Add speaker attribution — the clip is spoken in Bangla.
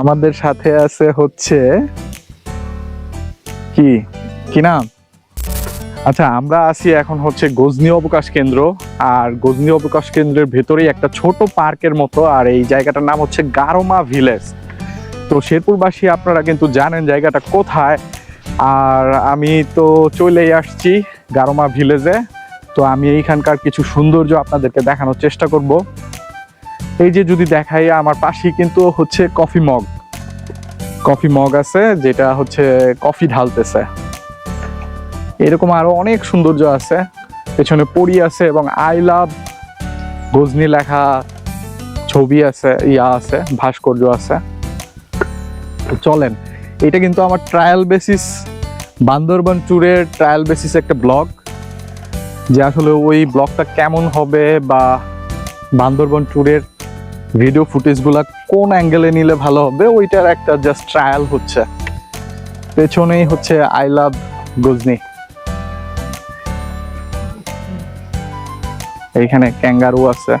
Speaker 1: আমাদের সাথে আছে হচ্ছে কি? কি নাম? আচ্ছা আমরা আছি এখন হচ্ছে গজনি অবকাশ কেন্দ্র। আর গজনি অবকাশ কেন্দ্রের ভেতরেই একটা ছোট পার্কের মতো, আর এই জায়গাটার নাম হচ্ছে গারোমা ভিলেজ। তো শেরপুরবাসী আপনারা কিন্তু জানেন জায়গাটা কোথায়। আর আমি তো চলেই আসছি গারোমা ভিলেজে। তো আমি এইখানকার কিছু সৌন্দর্য আপনাদেরকে দেখানোর চেষ্টা করব। এই যে যদি দেখাই, আমার পাশেই কিন্তু হচ্ছে কফি মগ। কফি মগ আছে, যেটা হচ্ছে কফি ঢালতেছে। এরকম আরও অনেক সৌন্দর্য আছে। পেছনে পড়ি আছে এবং আই লাভ গজনি লেখা ছবি আছে, ইয়া আছে, ভাস্কর্য আছে। চলেন, এটা কিন্তু আমার ট্রায়াল বেসিস বান্দরবান ট্যুরের ট্রায়াল বেসিস একটা ব্লগ যে আসলে ওই ব্লগটা কেমন হবে বা বান্দরবান ট্যুরের ভিডিও ফুটেজগুলো কোন অ্যাঙ্গেলে নিলে ভালো হবে, ওইটার একটা জাস্ট ট্রায়াল হচ্ছে। পেছনেই হচ্ছে আই লাভ গজনি এইখানে ক্যাঙ্গারু আছে।